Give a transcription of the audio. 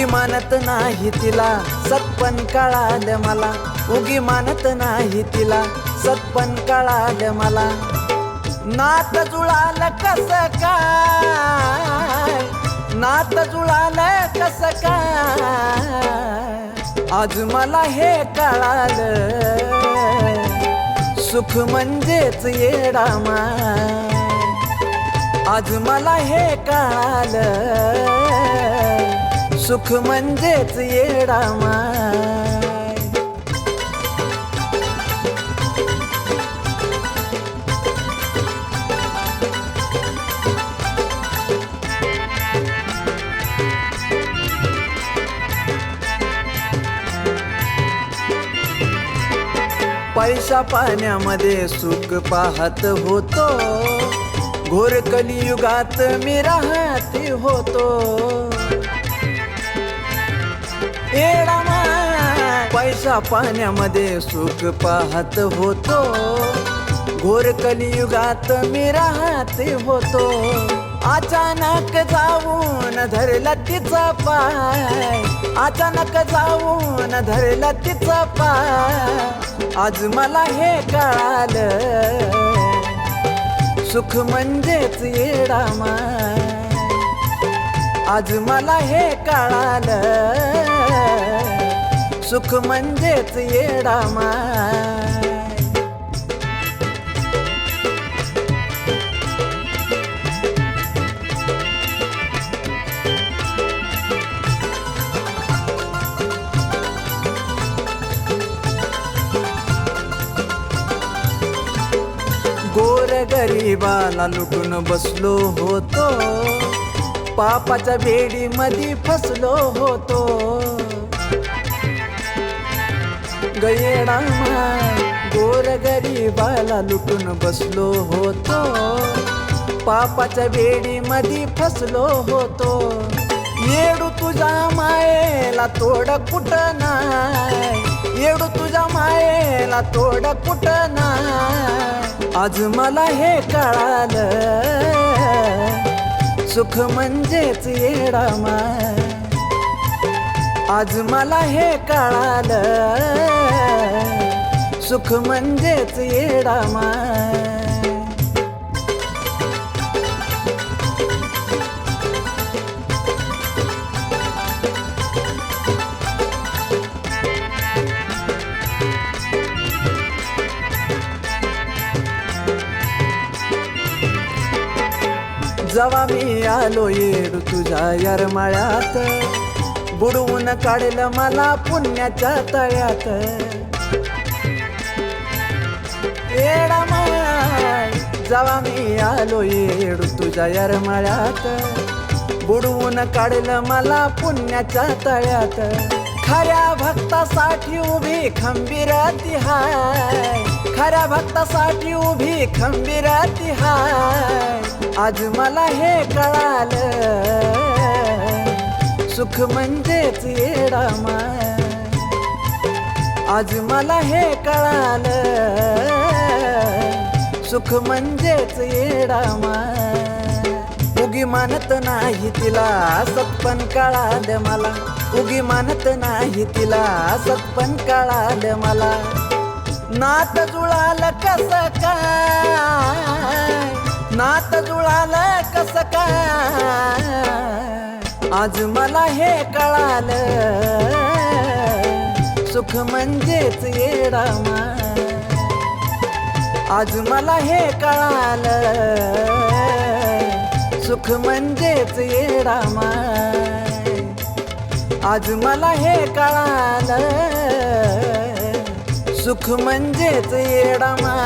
उगी मानत नाही तिला. सत्पन कळाल मला. उगी मानत नाही तिला. सत्पन कळाल मला. नात जुळाल कस काय? नात जुळाल कस काय? आज मला हे कळाल. सुख म्हणजेच येडामा आज मला हे कळाल. सुख म्हणजेच येडामा. पैसा पाण्यामध्ये सुख पाहत होतो. घोर कलियुगात मी राहते होतो. पैसा पाण्यामध्ये सुख पाहत होतो. घोर कलियुगात मी राहते होतो. अचानक जाऊन धरला तिचा पाय. अचानक जाऊन धरला तिचा पाय. आज मला हे कळाल. सुख म्हणजेच येडामा आज मला हे कळालं. सुख म्हणजेच येडामा गोर गरीबाला लुटून बसलो होतो. पापाच्या बेडीमध्ये फसलो होतो. गयेडामा गोर गरीबाला लुटून बसलो होतो. पापाच्या वेडी मधी फसलो होतो. येडू तुझा मायेला तोड कुठ नाय? येडू तुझ्या मायेला तोड कुठ नाही आज मला हे कळालं सुख म्हणजेच येडामा आज मला हे कळालं. सुख म्हणजेच येडामा जवा मी आलो येडू तुझ्या यरमाळ्यात. बुडवून काढलं मला पुण्याच्या तळ्यात. येडा माय जवा मी आलो येडू तुझ्या यरमळ्यात. बुडवून काढलं मला पुण्याच्या तळ्यात. खऱ्या भक्तासाठी उभी खंबीर तिहाय खऱ्या भक्तासाठी उभी खंबीर तिहाय आज मला हे कळालं. सुख म्हणजेच येडामा. आज मला हे कळाल सुख म्हणजेच येडामा. उगी मानत नाही तिला सत्पन कळाल मला. उगी मानत नाही तिला सत्पन कळाल मला. नात जुळाल कस काय? नात जुळाल कस काय? आज मला हे कळाल. सुख म्हणजेच येडामा आज मला हे कळाल. सुख म्हणजेच येडामा आज मला हे कळाल. सुख म्हणजेच येडामा